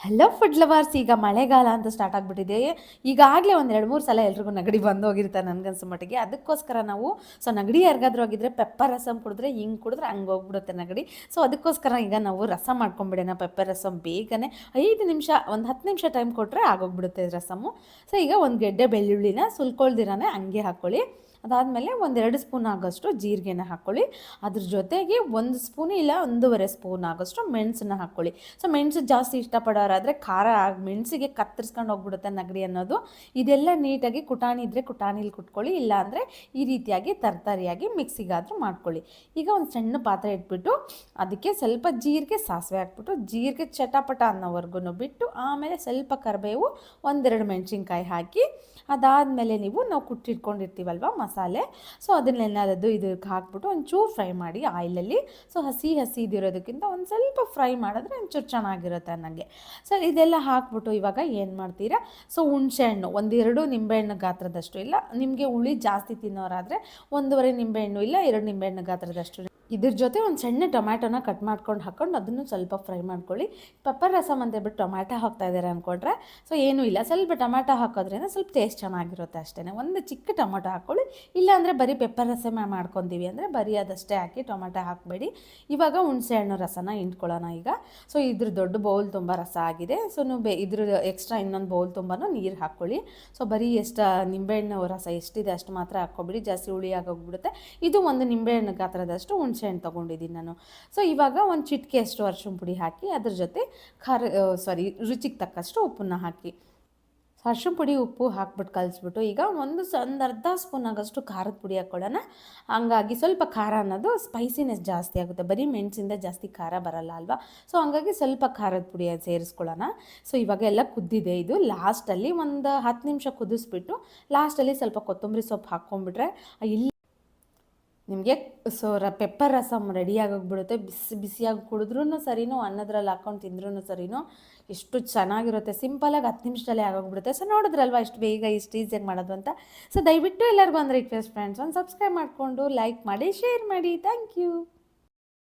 Hello food lovers ಈಗ ಮಳೆಗಾಲ ಅಂತ ಸ್ಟಾರ್ಟ್ ಆಗಿಬಿಟ್ಟಿದೆ. ಈಗಾಗಲೇ ಒಂದು ಎರಡು, ಮೂರು ಸಲ ಎಲ್ರಿಗೂ ನೆಗಡಿ ಬಂದು ಹೋಗಿರ್ತಾರೆ ನನಗನ್ಸೋ ಮಟ್ಟಿಗೆ. ಅದಕ್ಕೋಸ್ಕರ ನಾವು ಸೊ ನೆಗಡಿ ಯಾರಿಗಾದ್ರೂ ಆಗಿದ್ರೆ ಪೆಪ್ಪರ್ ರಸಮ್ ಕುಡಿದ್ರೆ, ಹಿಂಗೆ ಕುಡಿದ್ರೆ ಹಂಗೆ ಹೋಗ್ಬಿಡುತ್ತೆ ನೆಗಡಿ. ಸೊ ಅದಕ್ಕೋಸ್ಕರ ಈಗ ನಾವು ರಸ ಮಾಡ್ಕೊಂಬಿಡೋಣ ಪೆಪ್ಪರ್ ರಸಮ್ ಬೇಗನೆ. ಐದು ನಿಮಿಷ, ಒಂದು ಹತ್ತು ನಿಮಿಷ ಟೈಮ್ ಕೊಟ್ಟರೆ ಆಗೋಗ್ಬಿಡುತ್ತೆ ರಸಮು. ಸೊ ಈಗ ಒಂದು ಗೆಡ್ಡೆ ಬೆಳ್ಳುಳ್ಳಿನ ಸುಲ್ಕೊಳ್ದಿರಾನೆ ಹಂಗೆ ಹಾಕ್ಕೊಳ್ಳಿ ಅದಾದಮೇಲೆ ಒಂದೆರಡು ಸ್ಪೂನ್ ಆಗೋಷ್ಟು ಜೀರಿಗೆನ ಹಾಕ್ಕೊಳ್ಳಿ ಅದ್ರ ಜೊತೆಗೆ ಒಂದು ಸ್ಪೂನ್ ಇಲ್ಲ, ಒಂದೂವರೆ ಸ್ಪೂನ್ ಆಗೋಷ್ಟು ಮೆಣಸನ್ನ ಹಾಕ್ಕೊಳ್ಳಿ ಸೊ, ಮೆಣಸು ಜಾಸ್ತಿ ಇಷ್ಟಪಡೋರಾದರೆ ಖಾರ ಮೆಣಸಿಗೆ ಕತ್ತರಿಸ್ಕೊಂಡು ಹೋಗ್ಬಿಡುತ್ತೆ ನಗಡಿ ಅನ್ನೋದು. ಇದೆಲ್ಲ ನೀಟಾಗಿ ಕುಟಾಣಿ ಇದ್ದರೆ ಕುಟಾಣಿಲಿ ಕುಟ್ಕೊಳ್ಳಿ ಇಲ್ಲ ಅಂದರೆ ಈ ರೀತಿಯಾಗಿ ತರಕಾರಿಯಾಗಿ ಮಿಕ್ಸಿಗಾದರೂ ಮಾಡ್ಕೊಳ್ಳಿ. ಈಗ ಒಂದು ಸಣ್ಣ ಪಾತ್ರೆ ಇಟ್ಬಿಟ್ಟು ಅದಕ್ಕೆ ಸ್ವಲ್ಪ ಜೀರಿಗೆ ಸಾಸಿವೆ ಹಾಕ್ಬಿಟ್ಟು, ಜೀರಿಗೆ ಚಟಪಟ ಅನ್ನೋವರೆಗೂ ಬಿಟ್ಟು ಆಮೇಲೆ ಸ್ವಲ್ಪ ಕರಿಬೇವು, ಒಂದೆರಡು ಮೆಣಸಿನ್ಕಾಯಿ ಹಾಕಿ, ಅದಾದಮೇಲೆ ನೀವು ನಾವು ಕುಟ್ಟಿಟ್ಕೊಂಡಿರ್ತೀವಲ್ವ ಮಸಾಲೆ ಸೊ ಅದನ್ನೆಲ್ಲದ್ದು ಇದಕ್ಕೆ ಹಾಕ್ಬಿಟ್ಟು ಒಂಚೂರು ಫ್ರೈ ಮಾಡಿ ಆಯಿಲಲ್ಲಿ. ಸೊ ಹಸಿ ಹಸಿ ಇದಿರೋದಕ್ಕಿಂತ ಒಂದು ಸ್ವಲ್ಪ ಫ್ರೈ ಮಾಡಿದ್ರೆ ಒಂಚೂರು ಚೆನ್ನಾಗಿರುತ್ತೆ ನನಗೆ ಸೊ ಇದೆಲ್ಲ ಹಾಕ್ಬಿಟ್ಟು ಇವಾಗ ಏನು ಮಾಡ್ತೀರಾ? ಸೊ ಹುಣಸೆಹಣ್ಣು ಒಂದೆರಡು ನಿಂಬೆಹಣ್ಣು ಗಾತ್ರದಷ್ಟು ಇಲ್ಲ. ನಿಮಗೆ ಹುಳಿ ಜಾಸ್ತಿ ತಿನ್ನೋರಾದರೆ ಒಂದೂವರೆ ನಿಂಬೆಹಣ್ಣು ಇಲ್ಲ, ಎರಡು ನಿಂಬೆಹಣ್ಣು ಗಾತ್ರದಷ್ಟು ಇದ್ರ ಜೊತೆ ಒಂದು ಸಣ್ಣ ಟೊಮ್ಯಾಟೊನ ಕಟ್ ಮಾಡ್ಕೊಂಡು ಹಾಕ್ಕೊಂಡು ಅದನ್ನು ಸ್ವಲ್ಪ ಫ್ರೈ ಮಾಡ್ಕೊಳ್ಳಿ. ಪೆಪ್ಪರ್ ರಸಮ್ ಅಂತ ಹೇಳ್ಬಿಟ್ಟು ಟೊಮ್ಯಾಟೊ ಹಾಕ್ತಾ ಇದ್ದಾರೆ ಅಂದ್ಕೊಂಡ್ರೆ ಸೊ ಏನೂ ಇಲ್ಲ. ಸ್ವಲ್ಪ ಟೊಮ್ಯಾಟೊ ಹಾಕೋದ್ರಿಂದ ಸ್ವಲ್ಪ ಟೇಸ್ಟ್ ಚೆನ್ನಾಗಿರುತ್ತೆ ಅಷ್ಟೇ ಒಂದು ಚಿಕ್ಕ ಟೊಮೊಟೊ ಹಾಕ್ಕೊಳ್ಳಿ ಇಲ್ಲಾಂದರೆ ಬರೀ ಪೆಪ್ಪರ್ ರಸಮ ಮಾಡ್ಕೊತೀವಿ ಅಂದರೆ ಬರೀ ಅದಷ್ಟೇ ಹಾಕಿ ಟೊಮ್ಯಾಟೊ ಹಾಕಬೇಡಿ. ಇವಾಗ ಹುಣಸೆ ಹಣ್ಣು ರಸನ ಇಂಟ್ಕೊಳ್ಳೋಣ ಈಗ. ಸೊ ಇದ್ರ ದೊಡ್ಡ ಬೌಲ್ ತುಂಬ ರಸ ಆಗಿದೆ. ಸೊ ನೀವು ಬೇ ಇದ್ರ ಎಕ್ಸ್ಟ್ರಾ ಇನ್ನೊಂದು ಬೌಲ್ ತುಂಬಾ ನೀರು ಹಾಕ್ಕೊಳ್ಳಿ. ಸೊ ಬರೀ ಎಷ್ಟು ನಿಂಬೆಹಣ್ಣು ರಸ ಎಷ್ಟಿದೆ ಅಷ್ಟು ಮಾತ್ರ ಹಾಕ್ಕೊಬಿಡಿ. ಜಾಸ್ತಿ ಹುಳಿ ಆಗೋಗ್ಬಿಡುತ್ತೆ. ಇದು ಒಂದು ನಿಂಬೆಹಣ್ಣು ಗಾತ್ರದಷ್ಟು ಹುಣಸೆಹಣ್ಣು ತೊಗೊಂಡಿದ್ದೀನಿ ನಾನು. ಸೊ ಇವಾಗ ಒಂದು ಚಿಟಿಕೆ ಅಷ್ಟು ಅರ್ಶಿನ ಪುಡಿ ಹಾಕಿ ಅದ್ರ ಜೊತೆ ಖಾರ ಸಾರಿ ರುಚಿಗೆ ತಕ್ಕಷ್ಟು ಉಪ್ಪನ್ನ ಹಾಕಿ. ಅರ್ಶಿನ ಪುಡಿ, ಉಪ್ಪು ಹಾಕ್ಬಿಟ್ಟು ಕಲಿಸ್ಬಿಟ್ಟು ಈಗ ಒಂದು ಅರ್ಧ ಸ್ಪೂನ್ ಆಗೋಷ್ಟು ಖಾರದ ಪುಡಿ ಹಾಕ್ಕೊಳ್ಳೋಣ ಹಂಗಾಗಿ ಸ್ವಲ್ಪ ಖಾರ ಅನ್ನೋದು ಸ್ಪೈಸಿನೆಸ್ ಜಾಸ್ತಿ ಆಗುತ್ತೆ. ಬರೀ ಮೆಣಸಿಂದ ಜಾಸ್ತಿ ಖಾರ ಬರಲ್ಲ ಅಲ್ವಾ? ಸೊ ಹಂಗಾಗಿ ಸ್ವಲ್ಪ ಖಾರದ ಪುಡಿ ಸೇರಿಸ್ಕೊಳ್ಳೋಣ. ಸೊ ಇವಾಗ ಎಲ್ಲ ಕುದ್ದಿದೆ ಇದು. ಲಾಸ್ಟಲ್ಲಿ ಒಂದು ಹತ್ತು ನಿಮಿಷ ಕುದಿಸ್ಬಿಟ್ಟು ಲಾಸ್ಟಲ್ಲಿ ಸ್ವಲ್ಪ ಕೊತ್ತಂಬರಿ ಸೊಪ್ಪು ಹಾಕ್ಕೊಂಡ್ಬಿಟ್ರೆ ಇಲ್ಲಿ ನಿಮಗೆ ಸೊ ರ ಪೆಪ್ಪರ್ ರಸಮ್ ರೆಡಿಯಾಗೋಗ್ಬಿಡುತ್ತೆ ಬಿಸಿ ಬಿಸಿಯಾಗಿ ಕುಡಿದ್ರೂ ಸರಿನೋ, ಅನ್ನದ್ರಲ್ಲಿ ಹಾಕ್ಕೊಂಡು ತಿಂದ್ರೂ ಸರಿನೋ ಎಷ್ಟು ಚೆನ್ನಾಗಿರುತ್ತೆ. ಸಿಂಪಲಾಗಿ ಹತ್ತು ನಿಮಿಷದಲ್ಲೇ ಆಗೋಗ್ಬಿಡುತ್ತೆ. ಸೊ ನೋಡಿದ್ರಲ್ವಾ ಇಷ್ಟು ಬೇಗ ಇಷ್ಟು ಈಸಿಯಾಗಿ ಮಾಡೋದು ಅಂತ? ಸೊ ದಯವಿಟ್ಟು ಎಲ್ಲರಿಗೂ ಒಂದು ರಿಕ್ವೆಸ್ಟ್ ಫ್ರೆಂಡ್ಸ್ ಒಂದು ಸಬ್ಸ್ಕ್ರೈಬ್ ಮಾಡಿಕೊಂಡು ಲೈಕ್ ಮಾಡಿ ಶೇರ್ ಮಾಡಿ. Thank you